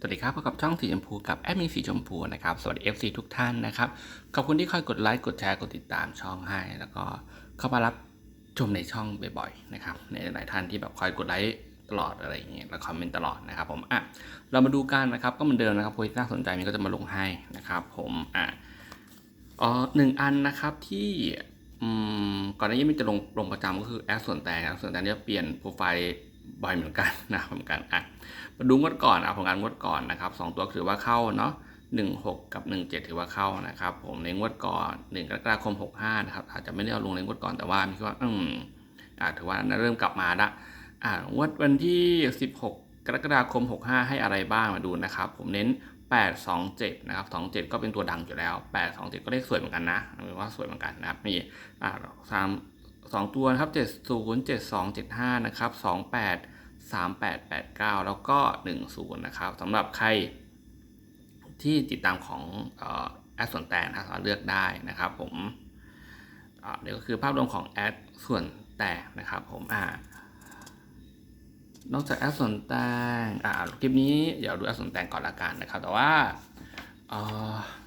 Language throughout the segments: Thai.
สวัสดีครับพบกับช่องสีชมพูกับแอดมินสีชมพูนะครับ สวัสดี FC ทุกท่านนะครับ ขอบคุณที่คอยกดไลค์ กดแชร์ กดติดตามช่องให้ แล้วก็เข้ามารับชมในช่องบ่อยๆนะครับ ในหลายท่านที่แบบคอยกดไลค์ตลอดอะไรอย่างเงี้ยแล้วคอมเมนต์ตลอดนะครับผมอะเรามาดูกันนะครับ ก็เหมือนเดิมนะครับโพสที่น่าสนใจมันก็จะมาลงให้นะครับ ผมอะอ๋อหนึ่งอันนะครับที่อืมก่อนหน้านี้มันจะลงลงประจำก็คือแอดส่วนแต่งส่วนแต่เนี้ยเปลี่ยนโปรไฟล์ บ่อยเหมือนกันนะเหมือนกันอะมาดูงวดก่อนเอาผลงานงวดก่อนนะครับสองตัวถือว่าเข้าเนาะหนึ่งหกกับหนึ่งเจ็ดถือว่าเข้านะครับ ผมในงวดก่อนหนึ่งกรกฎาคมหกห้านะครับ อาจจะไม่ได้เอาลงในงวดก่อนแต่ว่ามีว่าอืมอ่าถือว่าเริ่มกลับมาละอ่างวดวันที่สิบหกกรกฎาคมหกห้าให้อะไรบ้างมาดูนะครับ ผมเน้นแปดสองเจ็ดนะครับสองเจ็ดก็เป็นตัวดังอยู่แล้วแปดสองเจ็ดก็เลขสวยเหมือนกันนะหรือว่าสวยเหมือนกันนะครับนี่อ่าสาม สองตัวนะครับเจ็ดศูนย์เจ็ดสองเจ็ดห้านะครับสองแปด3889แล้วก็10นะครับสำหรับใครที่ติดตามของแอดส่วนแต่นะครับเลือกได้นะครับผมเดี๋ยวก็คือภาพรวมของแอดส่วนแต่นะครับผมอ่านอกจากแอดส่วนแต่อ่าคลิปนี้เดี๋ยวดูแอดส่วนแต่ก่อนละกันนะครับ แต่ว่า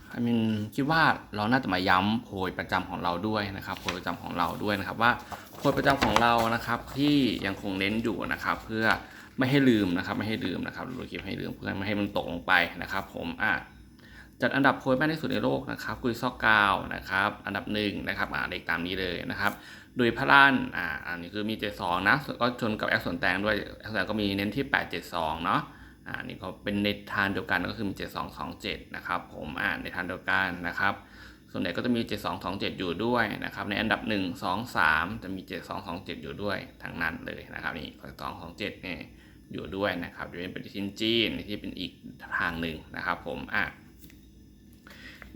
เอ่อ I mean คิดว่าเราน่าจะมาย้ำโพยประจำของเราด้วยนะครับโพยประจำของเราด้วยนะครับว่าโพยประจำของเรานะครับที่ยังคงเน้นอยู่นะครับ เพื่อไม่ให้ลืมนะครับ ไม่ให้ลืมนะครับดูคลิปให้ลืมเพื่อไม่ให้มันตกลงไปนะครับ ผมอะจัดอันดับโพยแม่นที่สุดในโลกนะครับกุยซอกกาวนะครับ อันดับหนึ่งนะครับอ่าเลขตามนี้เลยนะครับ โดยพระล้านอ่าอันนี้คือมี 72 นะก็ชนกับแอคส่วนแตงด้วยแอคส่วนแตงก็มีเน้นที่ 872 เนาะ อ่านี่ก็เป็นในทางเดียวกันก็คือมี 7227 นะครับผมอ่านในทางเดียวกันนะครับ ส่วนใหญ่ก็จะมี 7227 อยู่ด้วยนะครับ ในอันดับ 1 2 3 จะมี 7227 อยู่ด้วยทั้งนั้นเลยนะครับนี่227เนี่ยอยู่ด้วยนะครับอยู่ในปฏิทินจีนที่เป็นอีกทางหนึ่งนะครับ ผมอะ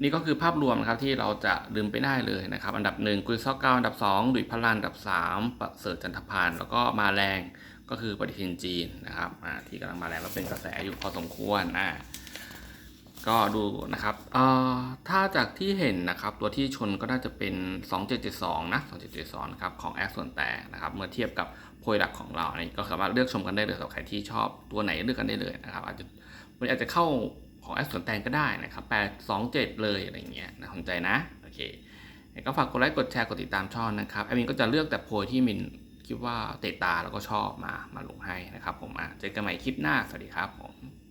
นี่ก็คือภาพรวมนะครับที่เราจะลืมไปได้เลยนะครับ อันดับหนึ่งกุยซอกเก้าอันดับสองดุยพลานอันดับสามประเสริฐจันทพานแล้วก็มาแรง ก็คือปฏิทินจีนนะครับที่กำลังมาแรงแล้วเป็นกระแสอยู่พอสมควรอ่าก็ดูนะครับเอ่อถ้าจากที่เห็นนะครับ ตัวที่ชนก็น่าจะเป็น 2772 นะ 2772 นะครับ ของแอคส่วนแต่นะครับ เมื่อเทียบกับโพยหลักของเรานี่ก็สามารถเลือกชมกันได้เลยสำหรับใครที่ชอบตัวไหนเลือกกันได้เลยนะครับ อาจจะมันอาจจะเข้าของแอดสวนแตงก็ได้นะครับ8 2 7 เลยอะไรเงี้ยน่าสนใจนะ โอเคก็ฝากกดไลค์ กดแชร์ กดติดตามช่องนะครับแอดมินก็จะเลือกแต่โพยที่มิน คิดว่าเตะตาแล้วก็ชอบมามาลงให้นะครับผมอะเจอกันใหม่คลิปหน้าสวัสดีครับผม